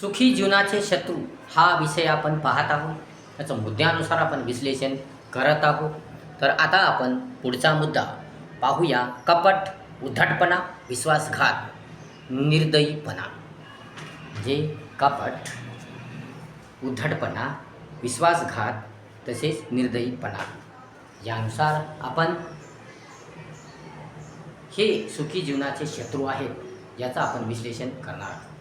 सुखी जीवनाचे शत्रू हा विषय आपण पाहत आहोत. त्याचं मुद्द्यानुसार आपण विश्लेषण करत आहोत. तर आता आपण पुढचा मुद्दा पाहूया. कपट उद्धटपणा विश्वासघात निर्दयीपणा. म्हणजे कपट उद्धटपणा विश्वासघात तसेच निर्दयीपणा. यानुसार आपण हे सुखी जीवनाचे शत्रू आहेत याचं आपण विश्लेषण करणार आहोत.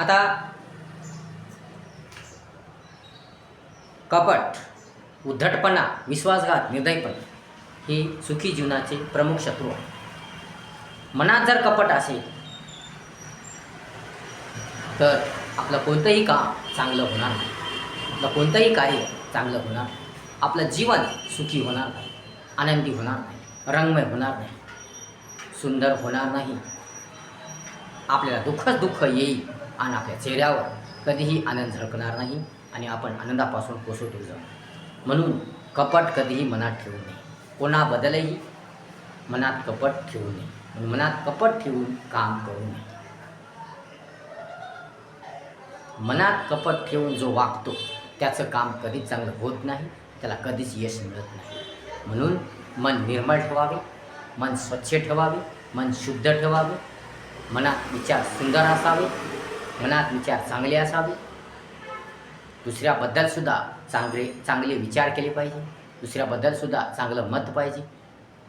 आता कपट उद्धटपणा विश्वासघात निर्दयपणा हे सुखी जीवनाचे प्रमुख शत्रू आहे मनात जर कपट असेल तर आपलं कोणतंही काम चांगलं होणार नाही. आपलं कोणतंही कार्य चांगलं होणार नाही. आपलं जीवन सुखी होणार नाही आनंदी होणार नाही रंगमय होणार नाही सुंदर होणार नाही. आपल्याला दुःखच दुःख येईल. आणि आपल्या चेहऱ्यावर कधीही आनंद झळकणार नाही आणि आपण आनंदापासून कोसळतो जाऊ. म्हणून कपट कधीही मनात ठेवू नये. कोणाबद्दलही मनात कपट ठेवू नये. म्हणून मनात कपट ठेवून काम करू नये. मनात कपट ठेवून जो वागतो त्याचं काम कधीच चांगलं होत नाही त्याला कधीच यश मिळत नाही. म्हणून मन निर्मळ ठेवावे मन स्वच्छ ठेवावे मन शुद्ध ठेवावे मनात विचार सुंदर असावे मनात विचार चांगले असावे. दुसऱ्याबद्दलसुद्धा चांगले चांगले विचार केले पाहिजे. दुसऱ्याबद्दलसुद्धा चांगलं मत पाहिजे.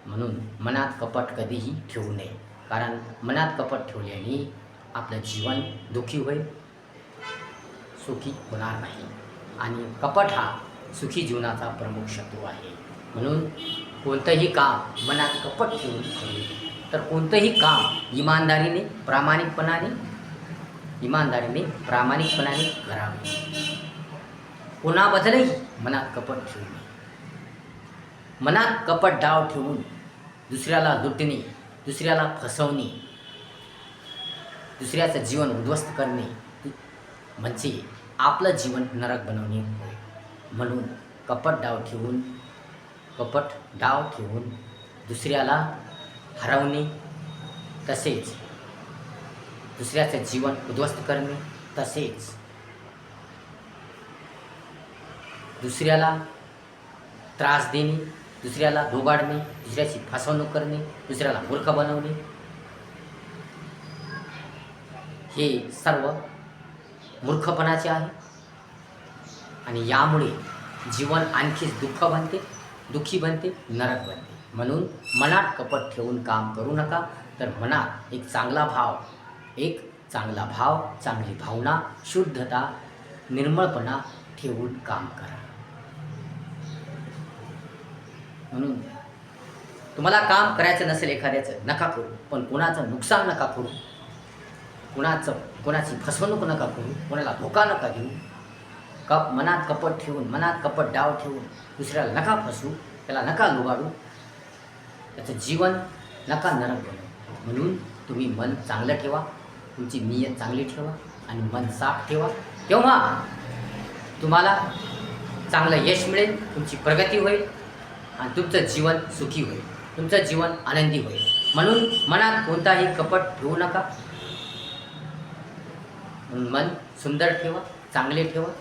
म्हणून मनात कपट कधीही ठेवू नये. कारण मनात कपट ठेवल्याने आपलं जीवन दुःखी होईल. सुखी होणार नाही. आणि कपट हा सुखी जीवनाचा प्रमुख शत्रू आहे. म्हणून कोणतंही काम मनात कपट ठेवून करू तर कोणतंही काम इमानदारीने प्रामाणिकपणाने इमानदारीने प्रामाणिकपणाने करावे कोणाबद्दलही मनात कपट ठेवू नये मनात कपट डाव ठेवून दुसऱ्याला लुटणे दुसऱ्याला फसवणे दुसऱ्याचं जीवन उद्ध्वस्त करणे म्हणजे आपलं जीवन नरक बनवणे होय. म्हणून कपट डाव ठेवून कपट डाव ठेवून दुसऱ्याला हरवणे तसेच दुसऱ्याचं जीवन उद्ध्वस्त करणे तसेच दुसऱ्याला त्रास देणे दुसऱ्याला डोगाडणे दुसऱ्याची फसवणूक करणे दुसऱ्याला मूर्ख बनवणे हे सर्व मूर्खपणाचे आहे. आणि यामुळे जीवन आणखीच दुःख बनते दुःखी बनते नरक बनते. म्हणून मनात कपट ठेवून काम करू नका. तर मनात एक चांगला भाव एक चांगला भाव चांगली भावना शुद्धता निर्मळपणा ठेवून काम करा. म्हणून तुम्हाला काम करायचं नसेल एखाद्याचं नका करू. पण कोणाचं नुकसान नका करू. कुणाचं कोणाची फसवणूक नका करू. कोणाला धोका नका देऊ. कप मनात कपट ठेवून मनात कपट डाव ठेवून दुसऱ्याला नका फसू त्याला नका लुबाडू. त्याचं जीवन नका नरक बनवू. म्हणून तुम्ही मन चांगलं ठेवा. तुमची नियत चांगली ठेवा आणि मन साफ ठेवा. तेव्हा तुम्हाला चांगलं यश मिळेल तुमची प्रगती होईल आणि तुमचं जीवन सुखी होईल. तुमचं जीवन आनंदी होईल. म्हणून मनात कोणताही कपट ठेवू नका. मन सुंदर ठेवा चांगले ठेवा.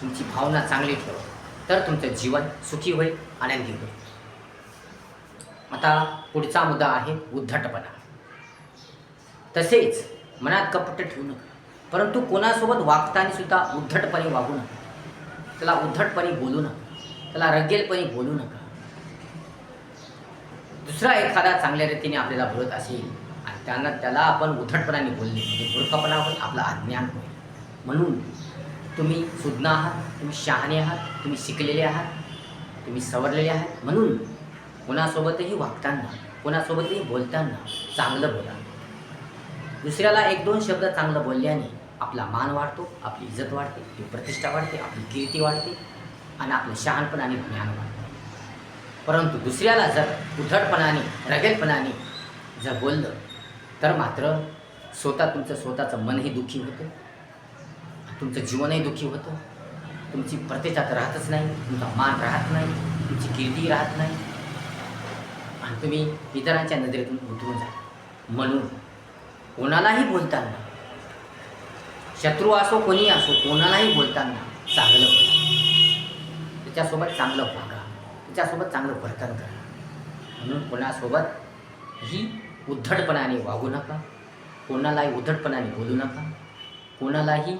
तुमची भावना चांगली ठेवा. तर तुमचं जीवन सुखी होईल आनंदी होईल. आता पुढचा मुद्दा आहे उद्धटपणा. तसेच मनात कपट ठेवू नका. परंतु कोणासोबत वागताना सुद्धा उद्धटपणे वागू नका. त्याला उद्धटपणे बोलू नका. त्याला रगेलपणे बोलू नका. दुसरा एखादा चांगल्या रीतीने आपल्याला बोलत असेल आणि त्यांना त्याला आपण उद्धटपणाने बोलले म्हणजे मूर्खपणा होईल आपलं अज्ञान होईल. म्हणून तुम्ही सुज्ञ आहात तुम्ही शहाणे आहात तुम्ही शिकलेले आहात तुम्ही सवरलेले आहात. म्हणून कोणासोबतही वागताना कोणासोबतही बोलताना चांगलं बोला. दुसऱ्याला एक दोन शब्द चांगलं बोलल्याने आपला मान वाढतो आपली इज्जत वाढते आपली प्रतिष्ठा वाढते आपली कीर्ती वाढते आणि आपलं शहाणपण आणि ज्ञान वाढतं. परंतु दुसऱ्याला जर उथडपणाने रगेलपणाने जर बोललं तर मात्र स्वतः तुमचं स्वतःचं मनही दुःखी होतं तुमचं जीवनही दुःखी होतं तुमची प्रतिष्ठा तर राहतच नाही तुमचा मान राहत नाही तुमची कीर्ती राहत नाही. आणि तुम्ही इतरांच्या नजरेतून उतरून जा. म्हणून कोणालाही बोलताना. शत्रू असो कोणी असो कोणालाही बोलताना चांगलं बोला. त्याच्यासोबत चांगलं वागा. त्याच्यासोबत चांगलं वर्तन करा. म्हणून कोणासोबत ही उद्धटपणाने वागू नका. कोणालाही उद्धटपणाने बोलू नका. कोणालाही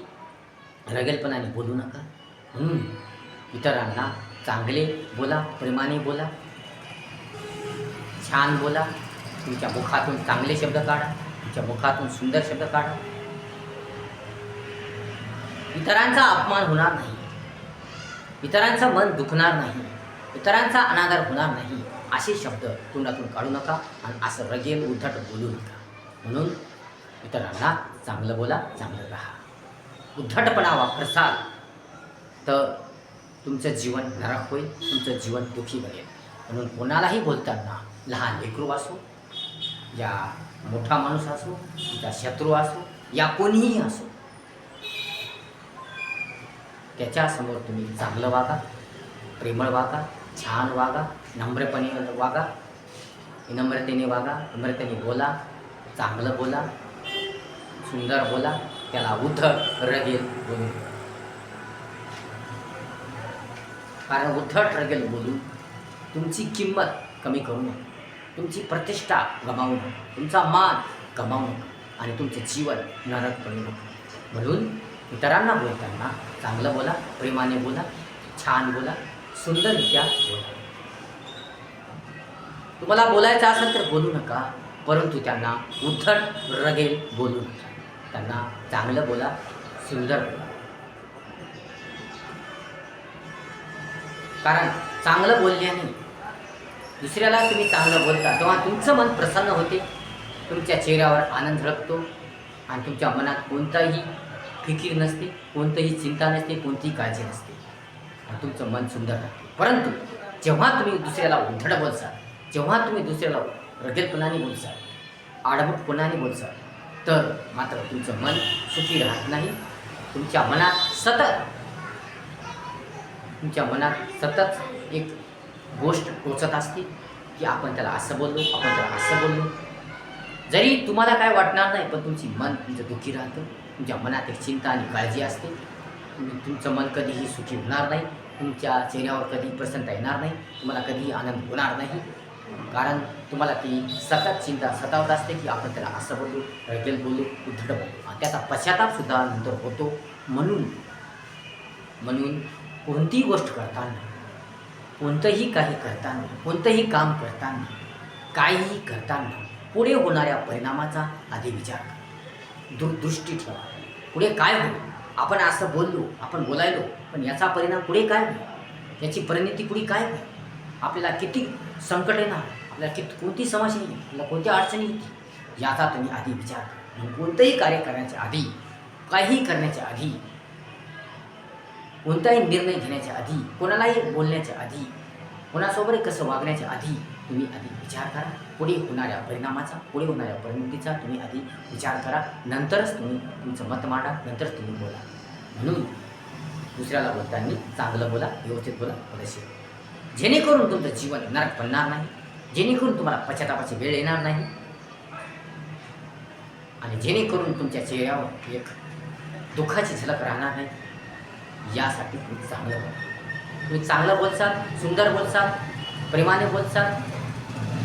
रगेलपणाने बोलू नका. म्हणून इतरांना चांगले बोला प्रेमाने बोला. छान बोला. तुमच्या मुखातून चांगले शब्द काढा. तिच्या मुखातून सुंदर शब्द काढा. इतरांचा अपमान होणार नाही. इतरांचं मन दुखणार नाही. इतरांचा अनादर होणार नाही. असे शब्द तोंडातून काढू नका आणि असं रगेल उद्धट बोलू नका. म्हणून इतरांना चांगलं बोला चांगलं राहा. उद्धटपणा वापरसाल तर तुमचं जीवन नरक होईल तुमचं जीवन दुःखी बनेल. म्हणून कोणालाही बोलताना लहान लेकरू असो या मोठा माणूस असो तिचा शत्रू असो या कोणीही असो. त्याच्यासमोर तुम्ही चांगलं वागा प्रेमळ वागा छान वागा नम्रपणे वागा विनम्रतेने वागा नम्रतेने बोला चांगलं बोला सुंदर बोला त्याला उद्ध रगेल बोलू कारण उद्धट रगेल बोलून तुमची किंमत कमी करू नका. तुमची प्रतिष्ठा गमावू नका. तुमचा मान गमावू नका. आणि तुमचे जीवन नरक करू नका. म्हणून इतरांना बोलताना चांगलं बोला प्रेमाने बोला छान बोला सुंदररित्या बोला. तुम्हाला बोलायचं असेल तर बोलू नका परंतु त्यांना उद्धट रगेल बोलू नका. त्यांना चांगलं बोला सुंदर बोला. कारण चांगलं बोलल्याने दुसऱ्याला तुम्ही चांगलं बोलता तेव्हा तुमचं मन प्रसन्न होते. तुमच्या चेहऱ्यावर आनंद झळकतो आणि तुमच्या मनात कोणताही फिकीर नसते कोणतंही चिंता नसते कोणतीही काळजी नसते. आणि तुमचं मन सुंदर राहते. परंतु जेव्हा तुम्ही दुसऱ्याला उंधड बोलसाल जेव्हा तुम्ही दुसऱ्याला रगेलपणाने बोलसाल आडमुटपणाने बोलसाल तर मात्र तुमचं मन सुखी राहत नाही. तुमच्या मनात सतत तुमच्या मनात सतत एक गोष्ट टोचत असते की आपण त्याला असं बोललो आपण त्याला असं बोललो. जरी तुम्हाला काय वाटणार नाही पण तुमची मन तुमचं दुःखी राहतं. तुमच्या मनात एक चिंता आणि काळजी असते. तुमचं मन कधीही सुखी होणार नाही. तुमच्या चेहऱ्यावर कधी प्रसन्नता येणार नाही. तुम्हाला कधीही आनंद होणार नाही. कारण तुम्हाला ती सतत चिंता सतावत असते की आपण त्याला असं बोलू रगेल बोलू उद्धट बोलू त्याचा पश्चातापसुद्धा नंतर होतो. म्हणून म्हणून कोणतीही गोष्ट करताना कोणतंही काही करताना कोणतंही काम करताना काहीही करताना पुढे होणाऱ्या परिणामाचा आधी विचार दु दूरदृष्टी ठेवा. पुढे काय होईल? आपण असं बोललो आपण बोलायलो पण याचा परिणाम पुढे काय होईल? याची परिणिती पुढे काय होईल? आपल्याला किती संकट येणार? आपल्याला किती कोणती समस्या येईल? आपल्याला कोणत्या अडचणी येतील? याचा तुम्ही आधी विचार करा. कोणतंही कार्य करण्याच्या आधी काहीही करण्याच्या आधी कोणताही निर्णय घेण्याच्या आधी कोणालाही बोलण्याच्या आधी कोणासोबत कसं वागण्याच्या आधी तुम्ही आधी विचार करा. पुढे होणाऱ्या परिणामाचा पुढे होणाऱ्या परिणतीचा तुम्ही आधी विचार करा. नंतरच तुम्ही तुमचं मत मांडा नंतरच तुम्ही बोला. म्हणून दुसऱ्याला बोलताना चांगलं बोला व्यवस्थित बोला पदशीर जेणेकरून तुमचं जीवन नरक बनणार नाही. जेणेकरून तुम्हाला पश्चातापाची वेळ येणार नाही. आणि जेणेकरून तुमच्या चेहऱ्यावर एक दुःखाची झलक राहणार नाही. यासाठी तुम्ही चांगलं बोला. तुम्ही चांगलं बोलसाल सुंदर बोलसाल प्रेमाने बोलसाल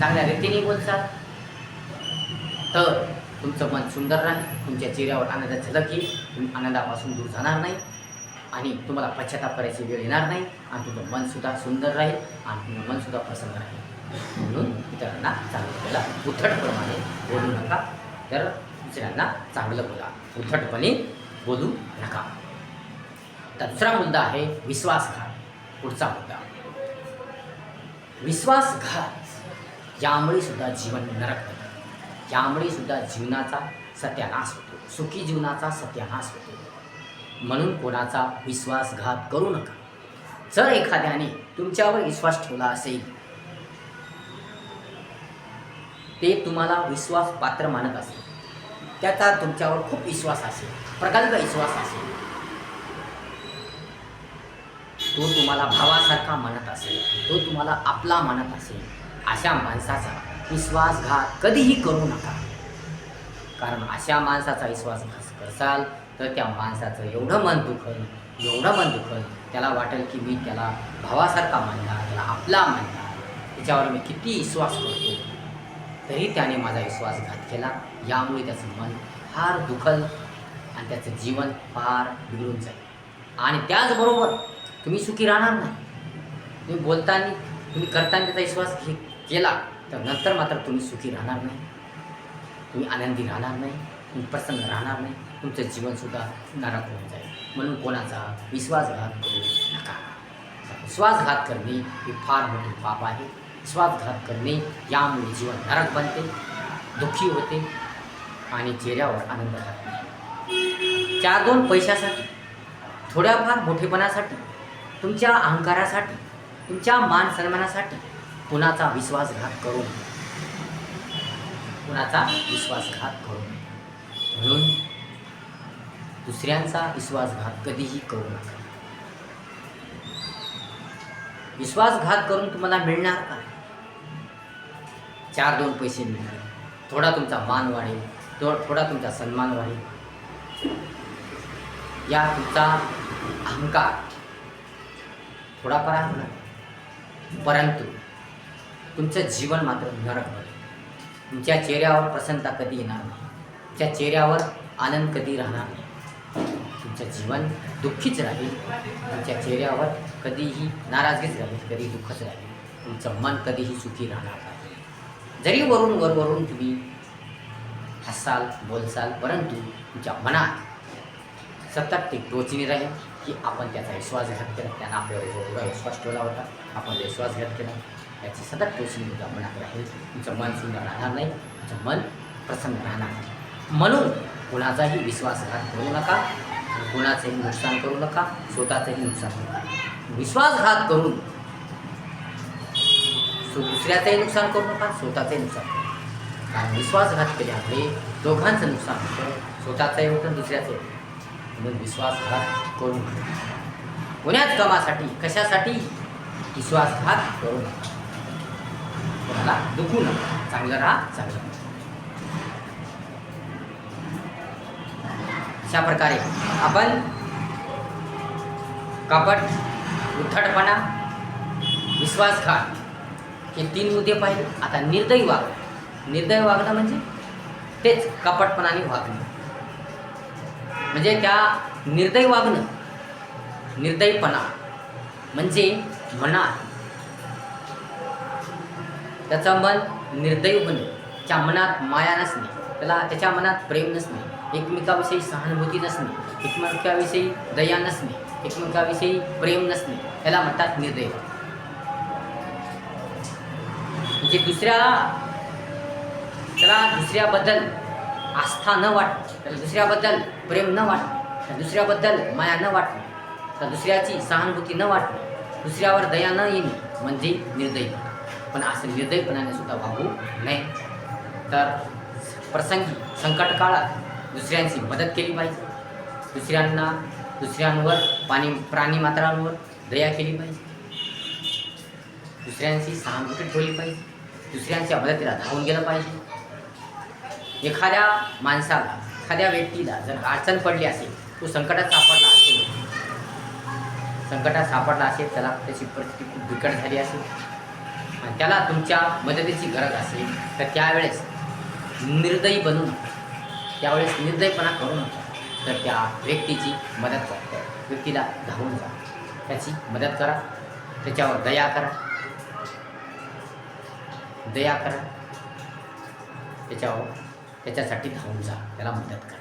चांगल्या रीतीने बोलसाल तर तुमचं मन सुंदर राहील तुमच्या चेहऱ्यावर आनंद झलक येईल तुम्ही आनंदापासून दूर जाणार नाही आणि तुम्हाला पश्चाताप करायची वेळ येणार नाही आणि तुमचं मनसुद्धा सुंदर राहील आणि तुमचं मनसुद्धा प्रसन्न राहील. म्हणून इतरांना चांगलं बोला. उथटप्रमाणे बोलू नका. तर दुसऱ्यांना चांगलं बोला. उथटपणे बोलू नका. तर दुसरा मुद्दा आहे विश्वासघात. पुढचा मुद्दा. विश्वासघात यामुळे सुद्धा जीवन नरक होतं यामुळे सुद्धा जीवनाचा सत्यानाश होतो. सुखी जीवनाचा सत्यानाश होतो. म्हणून कोणाचा विश्वासघात करू नका. जर एखाद्याने तुमच्यावर विश्वास ठेवला असेल ते तुम्हाला विश्वास पात्र मानत असेल. त्याचा तुमच्यावर खूप विश्वास असेल प्रगल्भ विश्वास असेल. तो तुम्हाला भावासारखा म्हणत असेल तो तुम्हाला आपला मानत असेल अशा माणसाचा विश्वासघात कधीही करू नका. कारण अशा माणसाचा विश्वासघात करसाल तर त्या माणसाचं एवढं मन दुखल एवढं मन दुखल त्याला वाटेल की मी त्याला भावासारखा मानला त्याला आपला मानला त्याच्यावर मी किती विश्वास करतो. तरी त्याने माझा विश्वासघात केला. यामुळे त्याचं मन फार दुखल आणि त्याचं जीवन फार बिघडून जाईल. आणि त्याचबरोबर तुम्ही सुखी राहणार नाही. तुम्ही बोलताना तुम्ही करताना त्याचा विश्वास घे केला तर नंतर मात्र तुम्ही सुखी राहणार नाही. तुम्ही आनंदी राहणार नाही तुम्ही प्रसन्न राहणार नाही तुमचं जीवनसुद्धा नरक होऊन जाईल. म्हणून कोणाचा विश्वासघात करू नका. विश्वासघात करणे हे फार मोठी पाप आहे. विश्वासघात करणे यामुळे जीवन नरक बनते दुःखी होते आणि चेहऱ्यावर आनंद राहत. नाही चार दोन पैशासाठी थोड्याफार मोठेपणासाठी तुमच्या अहंकारासाठी तुमच्या मान सन्मानासाठी कुणाचा विश्वासघात करू नका. कुणाचा विश्वासघात करू नका. म्हणून दुसऱ्यांचा विश्वासघात कधीही करू नका. विश्वासघात करून तुम्हाला मिळणार का? चार दोन पैसे मिळणार. थोडा तुमचा मान वाढेल थोडा तुमचा सन्मान वाढेल. या तुमचा अहंकार थोडाफार होणार परंतु तुमचं जीवन मात्र नरक बनेल. तुमच्या चेहऱ्यावर प्रसन्नता कधी येणार नाही. तुमच्या चेहऱ्यावर आनंद कधी राहणार नाही. तुमचं जीवन दुःखीच राहील. तुमच्या चेहऱ्यावर कधीही नाराजगीच राहील कधी दुःखच राहील. तुमचं मन कधीही सुखी राहणार नाही. जरी वरून वरवरून तुम्ही हसाल बोलसाल परंतु तुमच्या मनात सतत ते टोचणी राहील. की आपण त्याचा विश्वासघात केला त्यानं आपल्यावर एवढा विश्वास ठेवला होता आपण विश्वासघात केला याची सतत टोचणी आपण मनात हे तुमचं मन सुंदर राहणार नाही तुमचं मन प्रसन्न राहणार नाही. म्हणून कुणाचाही विश्वासघात करू नका कुणाचंही नुकसान करू नका स्वतःचंही नुकसान करू नका. विश्वासघात करून दुसऱ्याचंही नुकसान करू नका स्वतःचंही नुकसान करू कारण विश्वासघात केल्यामुळे दोघांचं नुकसान होतं स्वतःचंही होतं दुसऱ्याचंही होतं. मग विश्वासघात करू नका. कोण्याच कामासाठी कशासाठी विश्वासघात करू नका. कोणाला दुखू नका. चांगलं राहा चांगलं अशा प्रकारे आपण कपट उथडपणा विश्वासघात हे तीन मुद्दे पाहिले. आता निर्दयी वागणं. निर्दयी वागणं म्हणजे तेच कपटपणाने वागणं. म्हणजे त्या निर्दयी वागणं निर्दयीपणा म्हणजे मनात त्याचं मन निर्दयी होणे त्या मनात माया नसणे त्याला त्याच्या मनात प्रेम नसणे एकमेकाविषयी सहानुभूती नसणे एकमेकाविषयी दया नसणे एकमेकाविषयी प्रेम नसणे त्याला म्हणतात निर्दय. म्हणजे दुसऱ्या त्याला दुसऱ्याबद्दल आस्था न वाट त्याला दुसऱ्याबद्दल प्रेम न वाट दुसऱ्याबद्दल माया न वाटणं तर दुसऱ्याची सहानुभूती न वाटणं दुसऱ्यावर दया न येणे म्हणजे निर्दयी. पण असं निर्दयपणाने सुद्धा वागू नये. तर प्रसंगी संकट काळात दुसऱ्यांची मदत केली पाहिजे. दुसऱ्यांना दुसऱ्यांवर पाणी प्राणी मात्रांवर दया केली पाहिजे. दुसऱ्यांची सहानुभूती ठेवली पाहिजे. दुसऱ्यांच्या मदतीला धावून गेलं पाहिजे. एखाद्या माणसाला एखाद्या व्यक्तीला जर अडचण पडली असेल तो संकटात सापडला असेल संकटात सापडला असेल त्याला त्याची परिस्थिती खूप बिकट झाली असेल. आणि त्याला तुमच्या मदतीची गरज असेल तर त्यावेळेस निर्दयी बनू नका. त्यावेळेस निर्दयपणा करू नका. तर त्या व्यक्तीची मदत करा. त्या व्यक्तीला धावून जा त्याची मदत करा. त्याच्यावर दया करा. दया करा. त्याच्यावर त्याच्यासाठी धावून जा. त्याला मदत करा.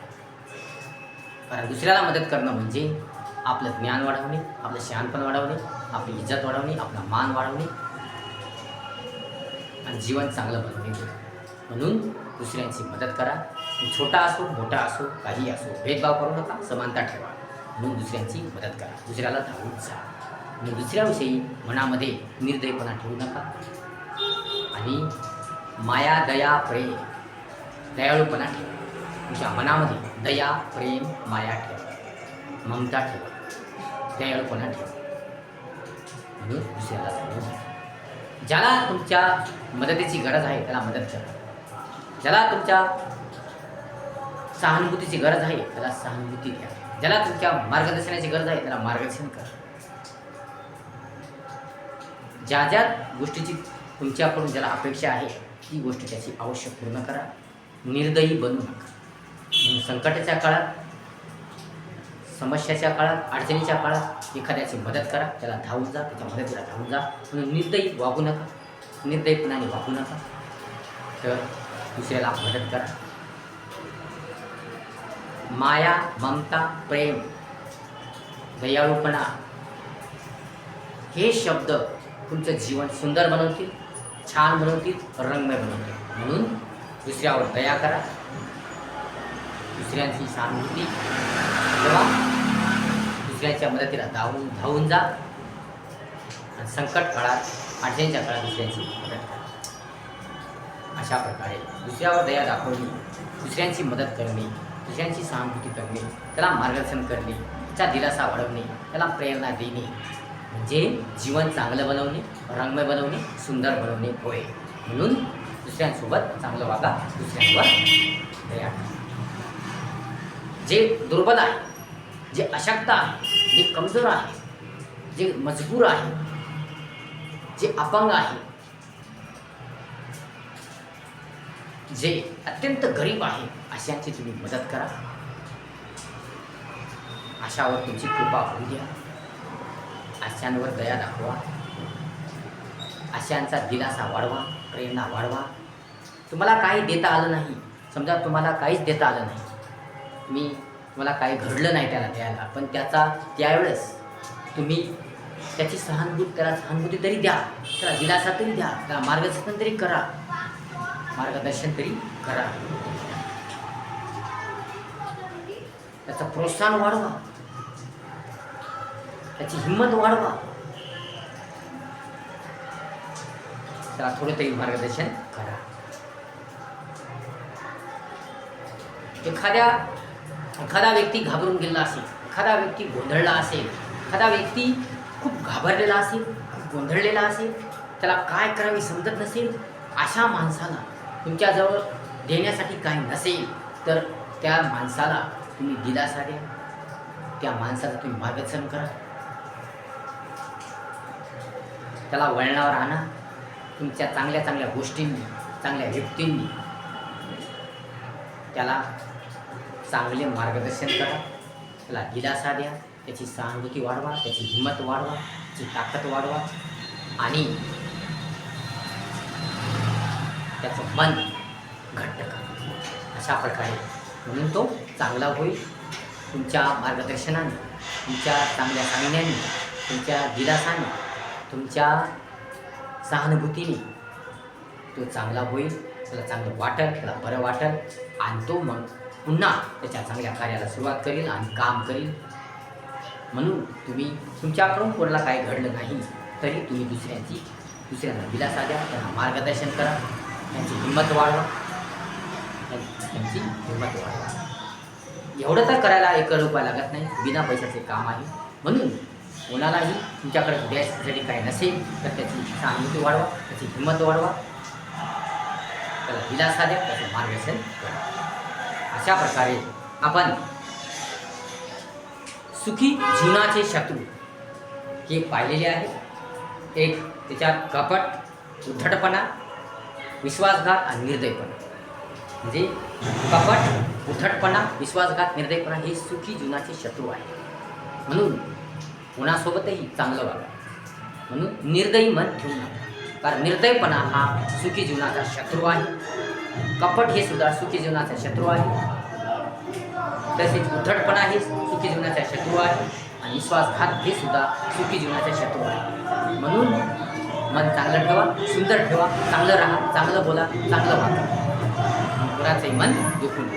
कारण दुसऱ्याला मदत करणं म्हणजे आपलं ज्ञान वाढवणे आपलं शहाणपण वाढवणे आपली इज्जत वाढवणे आपला मान वाढवणे. आणि जीवन चांगलं बनवणे. म्हणून दुसऱ्यांची मदत करा. छोटा असो मोठा असो काही असो भेदभाव करू नका समानता ठेवा. म्हणून दुसऱ्यांची मदत करा. दुसऱ्याला धावून जा. आणि दुसऱ्याविषयी मनामध्ये निर्दयपणा ठेवू नका. आणि माया दया प्रेम दयाळूपणा ठेवा. तुमच्या मनामध्ये दया प्रेम माया ठेवा. ममता ठेवा. दयाळूपणा ठेवा. म्हणून दुसऱ्याला ज्याला तुमच्या मदतीची गरज आहे त्याला मदत करा. ज्याला तुमच्या सहानुभूतीची गरज आहे त्याला सहानुभूती द्या. ज्याला तुमच्या मार्गदर्शनाची गरज आहे त्याला मार्गदर्शन करा. ज्या ज्या गोष्टीची तुमच्याकडून ज्याला अपेक्षा आहे ती गोष्ट त्याची अवश्य पूर्ण करा. निर्दयी बनू नका संकटाच्या काळात समस्याच्या काळात अडचणीच्या काळात एखाद्याची मदत करा त्याला धावून जा त्याच्या मदतीला धावून जा. म्हणून निर्दयी वागू नका निर्दयीपणाने वागू नका. तर दुसऱ्याला मदत करा. माया ममता प्रेम दयाळूपणा हे शब्द तुमचं जीवन सुंदर बनवतील छान बनवतील रंगमय बनवतील. म्हणून दुसऱ्यावर दया करा. दुसऱ्यांची सहानुभूती तेव्हा दुसऱ्यांच्या मदतीला धावून धावून जा. आणि संकट काळात अडचणीच्या काळात दुसऱ्यांची मदत करा. अशा प्रकारे दुसऱ्यावर दया दाखवणे दुसऱ्यांची मदत करणे दुसऱ्यांची सहानुभूती करणे त्याला मार्गदर्शन करणे त्याचा दिलासा वाढवणे त्याला प्रेरणा देणे. म्हणजे जीवन चांगलं बनवणे रंगमय बनवणे सुंदर बनवणे होय. म्हणून दुसऱ्यांसोबत चांगलं वागा दुसऱ्यांवर दया जे दुर्बल आहे जे अशक्त आहे जे कमजोर आहे जे मजबूर आहे जे अपंग आहे जे अत्यंत गरीब आहे अशांची तुम्ही मदत करा. अशावर तुमची कृपा होऊ द्या. अशांवर दया दाखवा. अशांचा दिलासा वाढवा प्रेरणा वाढवा. तुम्हाला काही देता आलं नाही. समजा तुम्हाला काहीच देता आलं नाही. मी तुम्हाला काही घडलं नाही त्याला द्यायला पण त्याचा त्यावेळेस तुम्ही त्याची सहानुभूती त्याला सहानुभूती तरी द्या त्याला दिलासा तरी द्या त्याला मार्गदर्शन तरी करा. मार्गदर्शन तरी करा. त्याचं प्रोत्साहन वाढवा. त्याची हिंमत वाढवा. त्याला थोडं तरी मार्गदर्शन करा. एखाद्या एखादा व्यक्ती घाबरून गेला असेल एखादा व्यक्ती गोंधळला असेल एखादा व्यक्ती खूप घाबरलेला असेल खूप गोंधळलेला असेल त्याला काय करावे समजत नसेल अशा माणसाला तुमच्याजवळ देण्यासाठी काही नसेल तर त्या माणसाला तुम्ही दिलासा द्या त्या माणसाचं तुम्ही मार्गदर्शन करा. त्याला वळणावर आणा. तुमच्या चांगल्या चांगल्या गोष्टींनी चांगल्या व्यक्तींनी त्याला चांगले मार्गदर्शन करा. त्याला दिलासा द्या. त्याची सहानुभूती वाढवा त्याची हिंमत वाढवा त्याची ताकद वाढवा. आणि त्याचं मन घट्ट करा. अशा प्रकारे म्हणून तो चांगला होईल. तुमच्या मार्गदर्शनाने तुमच्या चांगल्या सांगण्याने तुमच्या दिलासाने तुमच्या सहानुभूतीने तो चांगला होईल. त्याला चांगलं वाटेल त्याला बरं वाटेल. आणि तो मग पुन्हा त्याच्या चांगल्या कार्याला सुरुवात करेल आणि काम करेल. म्हणून तुम्ही तुमच्याकडून कोणाला काही घडलं नाही तरी तुम्ही दुसऱ्यांची दुसऱ्यांना दिलासा द्या त्यांना मार्गदर्शन करा त्यांची हिंमत वाढवा. त्यांची हिंमत वाढवा. एवढं तर करायला एक रुपया लागत नाही बिना पैशाचे काम आहे. म्हणून कोणालाही तुमच्याकडे द्यायसाठी काही नसेल तर त्याची सहानुभूती वाढवा त्याची हिंमत वाढवा. त्याला दिलासा द्या त्याचं मार्गदर्शन करा. अशा प्रकारे आपण सुखी जीवनाचे शत्रू हे पाहिलेले आहे. एक त्याच्यात कपट उद्धटपणा विश्वासघात आणि निर्दयपणा. म्हणजे कपट उद्धटपणा विश्वासघात निर्दयपणा हे सुखी जीवनाचे शत्रू आहे. म्हणून कोणासोबतही चांगलं वागा. म्हणून निर्दयी मन ठेवू नका. कारण निर्दयपणा हा सुखी जीवनाचा शत्रू आहे. कपट हे सुद्धा सुखी जीवनाचा शत्रू आहे. तसेच उद्धटपणा हे सुखी जीवनाचा शत्रू आहे. आणि विश्वासघात हे सुद्धा सुखी जीवनाचा शत्रू आहे. म्हणून मन चांगलं ठेवा सुंदर ठेवा चांगलं राहा चांगलं बोला चांगलं वागा. कुणाचंही मन दुखून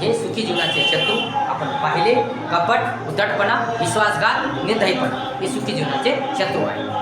हे सुखी जीवनाचे शत्रू आपण पाहिले कपट उद्धटपणा विश्वासघात निर्दयपणा हे सुखी जीवनाचे शत्रू आहे